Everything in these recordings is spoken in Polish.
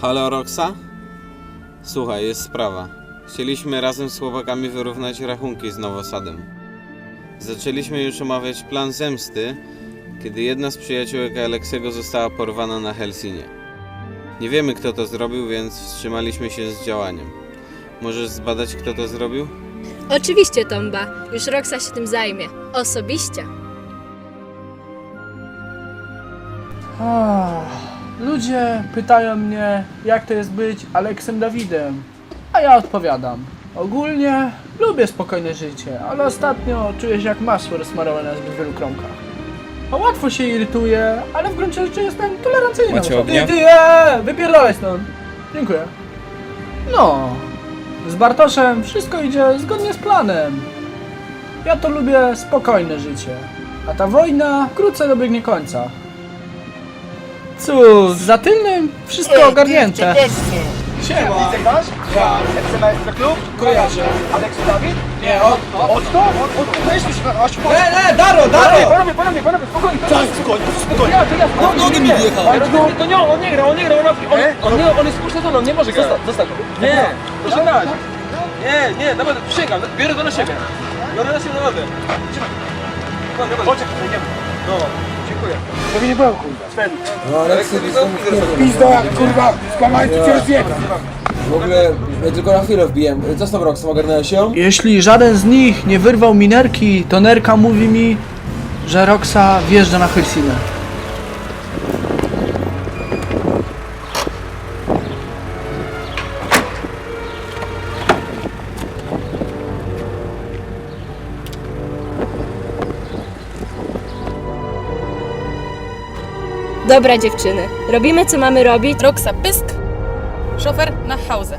Halo Roxa? Słuchaj, jest sprawa. Chcieliśmy razem z chłopakami wyrównać rachunki z Nowosadem. Zaczęliśmy już omawiać plan zemsty, kiedy jedna z przyjaciółek Aleksego została porwana na Helsinie. Nie wiemy kto to zrobił, więc wstrzymaliśmy się z działaniem. Możesz zbadać kto to zrobił? Oczywiście, Tomba. Już Roxa się tym zajmie. Osobiście. Ach, ludzie pytają mnie, jak to jest być Aleksem Dawidem. A ja odpowiadam. Ogólnie lubię spokojne życie, ale ostatnio czuję się jak masło rozsmarowane na zbyt wielu kromkach. A łatwo się irytuję, ale w gruncie rzeczy jestem tolerancyjny. Macie osobą. ognia? Ty, ty, eee, wypierdolaj stąd. Dziękuję. No, z Bartoszem wszystko idzie zgodnie z planem. Ja to lubię spokojne życie, a ta wojna wkrótce dobiegnie końca. Cóż, za tylnym wszystko ogarnięte. Siema. Nasz? Ja. FC Maestro Klub? Kojarzę. Aleks Dawid? Nie, od to. Od to? Od, od, weźmy się na aż po... Nie, nie, Daro, Daro! panowie, panowie, panowie, spokojnie. Tak, spokojnie, spokojnie. Ja, to ja, No, nogi mi wjechał. Ale to, To nie on, nie gra, on nie gra, on, on, on, nie, on jest spuszczony, on nie może grać. Zostaw, zostaw go. Nie, Proszę razie. nie, nie, naprawdę, przysięgam, biorę to na siebie. Biorę na siebie naprawdę. Chodź, idziemy. No, dziękuję. To nie było, kurwa. Sven. No Aleksy, Pizda, kurwa, skłamałeś, to cię rozjebę. w ogóle ja tylko na chwilę wbiłem. Co z tą Roxą, ogarnęłeś ją? Jeśli żaden z nich nie wyrwał mi nerki, to nerka mówi mi, że Roxa wjeżdża na Helsinę. Dobra, dziewczyny. Robimy, co mamy robić. Roxa pysk, szofer na hauzę.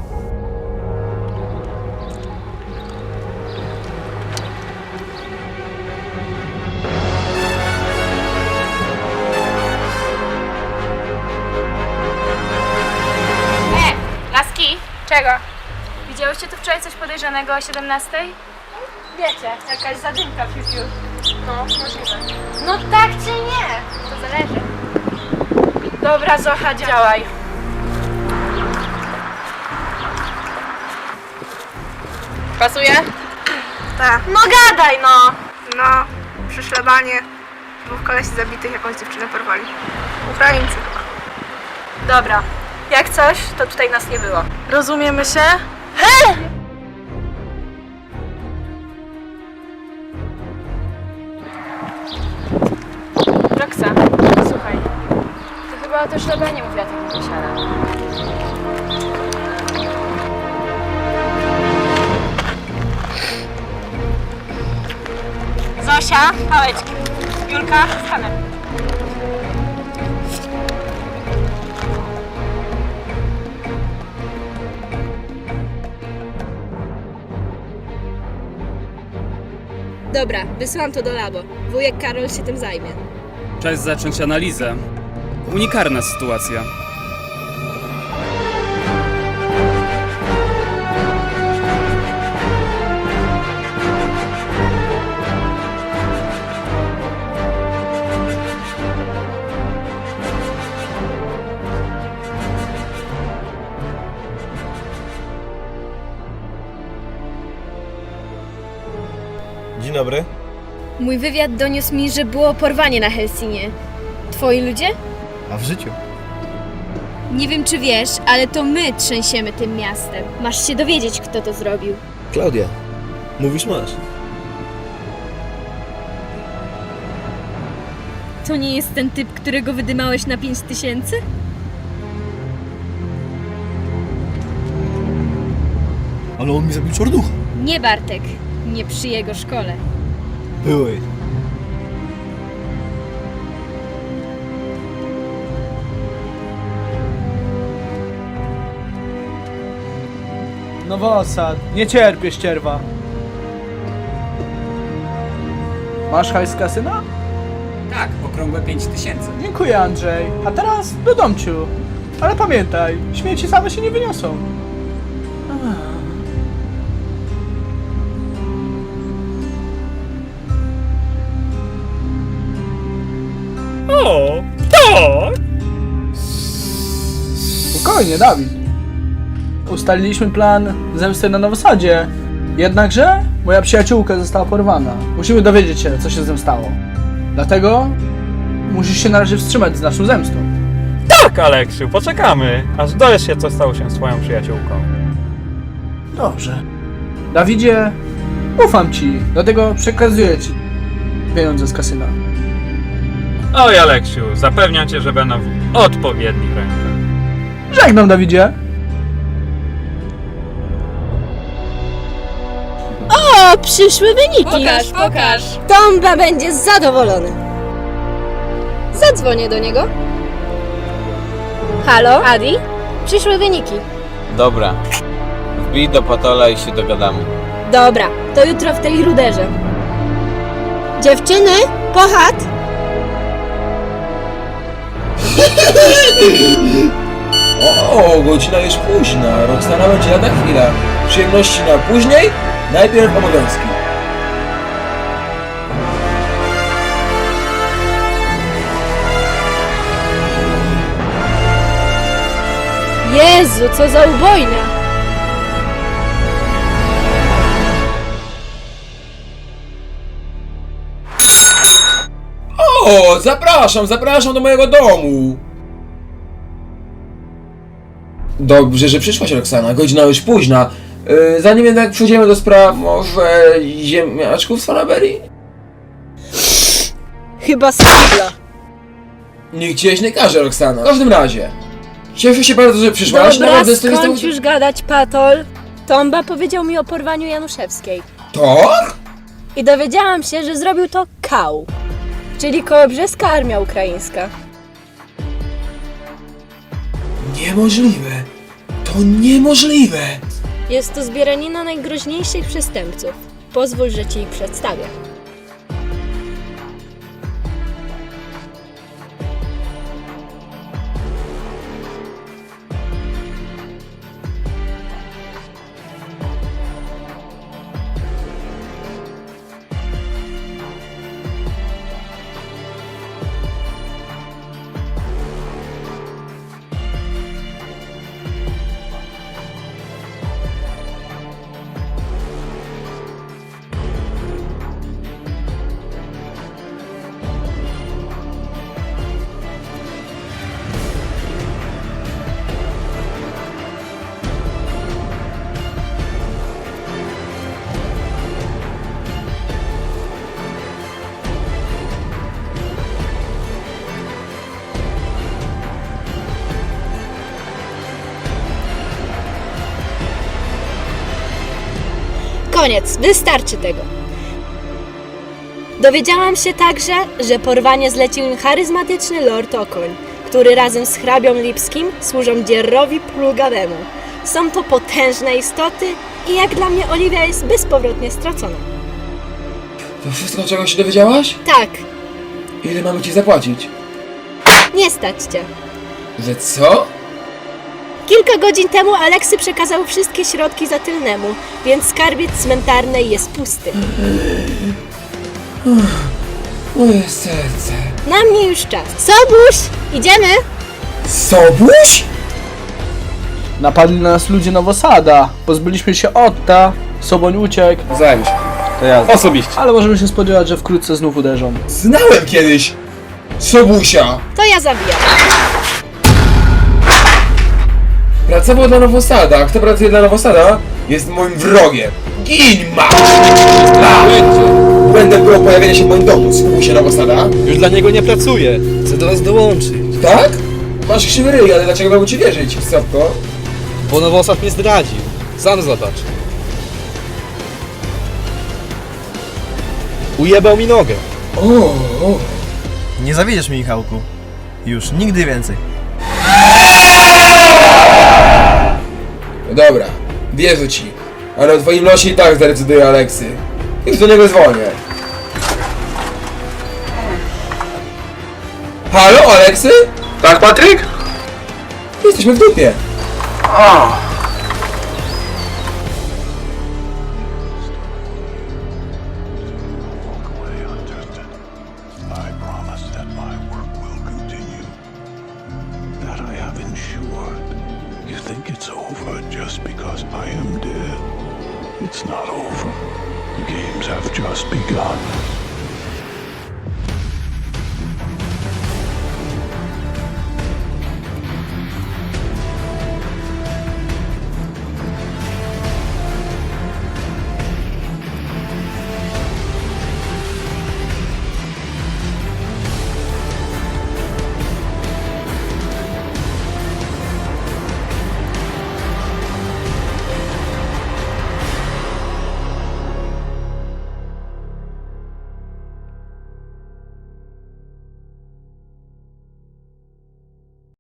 E, laski, czego? Widziałyście tu wczoraj coś podejrzanego o 17? Wiecie, jakaś zadymka fiu fiu. No, możliwe. No tak czy nie? To zależy. Dobra, Zocha, działaj. Pasuje? Tak. No gadaj, no! No, przy szlabanie dwóch kolesi zabitych jakąś dziewczynę porwali. Ukraińcy chyba. Dobra, jak coś, to tutaj nas nie było. Rozumiemy się? Roxa, O to szlabanie mówiła taka posiada. Zosia, pałeczki. Julka, skaner. Dobra, wysłałam to do labo. Wujek Karol się tym zajmie. Czas zacząć analizę. Unikarna sytuacja. Dzień dobry. Mój wywiad doniósł mi, że było porwanie na Helsinie. Twoi ludzie? A w życiu? Nie wiem, czy wiesz, ale to my trzęsiemy tym miastem. Masz się dowiedzieć, kto to zrobił. Klaudia, mówisz masz. To nie jest ten typ, którego wydymałeś na 5 tysięcy? Ale on mi zabił czarnucha. Nie, Bartek. Nie przy jego szkole. Byłeś. Nowosad, nie cierpię ścierwa. Masz hajs z kasyna? Tak, okrągłe 5000. Dziękuję Andrzej. A teraz do domciu. Ale pamiętaj, śmieci same się nie wyniosą. O, tak! Spokojnie, Dawid. Ustaliliśmy plan zemsty na Nowosadzie. Jednakże moja przyjaciółka została porwana. Musimy dowiedzieć się, co się z nią stało. Dlatego musisz się na razie wstrzymać z naszą zemstą. Tak, Aleksiu, poczekamy, aż dowiesz się, co stało się z twoją przyjaciółką. Dobrze. Dawidzie, ufam ci, dlatego przekazuję ci pieniądze z kasyna. Oj, Aleksiu, zapewniam cię, że będą w odpowiednich rękach. Żegnam, Dawidzie. O, przyszły wyniki. Pokaż, pokaż. Tomba będzie zadowolony. Zadzwonię do niego. Halo, Adi? Przyszły wyniki. Dobra. Wbij do Patola i się dogadamy. Dobra, to jutro w tej ruderze. Dziewczyny, pochat! O, godzina już późna. Roxana będzie lada chwila. Przyjemności na później, najpierw obowiązki. Jezu, co za ubojnia! O, zapraszam, zapraszam do mojego domu. Dobrze, że przyszłaś, Roxana. Godzina już późna. Yy, zanim jednak przejdziemy do spraw, może ziemniaczków z fanaberii? Chyba skibla. Nikt cię nie każe, Roxana. W każdym razie. Cieszę się bardzo, że przyszłaś. Dobra, Naprawdę jest... skończ już gadać, Patol. Tomba powiedział mi o porwaniu Januszewskiej. To? I dowiedziałam się, że zrobił to Kał, czyli Kołobrzeska Armia Ukraińska. Niemożliwe. To niemożliwe. Jest to zbieranina najgroźniejszych przestępców. Pozwól, że ci ich przedstawię. Koniec, wystarczy tego. Dowiedziałam się także, że porwanie zlecił im charyzmatyczny Lord Okoń, który razem z hrabią Lipskim służą dzierrowi pluganemu. Są to potężne istoty i jak dla mnie Oliwia jest bezpowrotnie stracona. To wszystko, czego się dowiedziałaś? Tak, Ile mamy ci zapłacić? nie stać cię. Że co? Kilka godzin temu Aleksy przekazał wszystkie środki za tylnemu, więc skarbiec cmentarny jest pusty. Moje serce. Na mnie już czas. Sobuś, idziemy? Sobuś? Napadli na nas ludzie Nowosada. Pozbyliśmy się Otta. Soboń uciekł. Zajmij się. To ja. Osobiście. Ale możemy się spodziewać, że wkrótce znów uderzą. Znałem kiedyś Sobusia. To ja zabijam. Pracował dla Nowosada. a Kto pracuje dla Nowosada, jest moim wrogiem. Gin ma! Będę było pojawienia się w moim domu, Sobusia Nowosada. Już dla niego nie pracuję. Chcę do was dołączyć. Tak? Masz krzywy ryj, ale dlaczego mam ci wierzyć, Stopko? Bo Nowosad mnie zdradził. Sam zobacz. Ujebał mi nogę. O, o. Nie zawiedziesz mi, Michałku. Już nigdy więcej. No dobra, wierzę ci. Ale o twoim losie i tak zdecyduje Aleksy. Już do niego dzwonię. Halo, Aleksy? Tak, Patryk? Jesteśmy w dupie. It's not over. The games have just begun.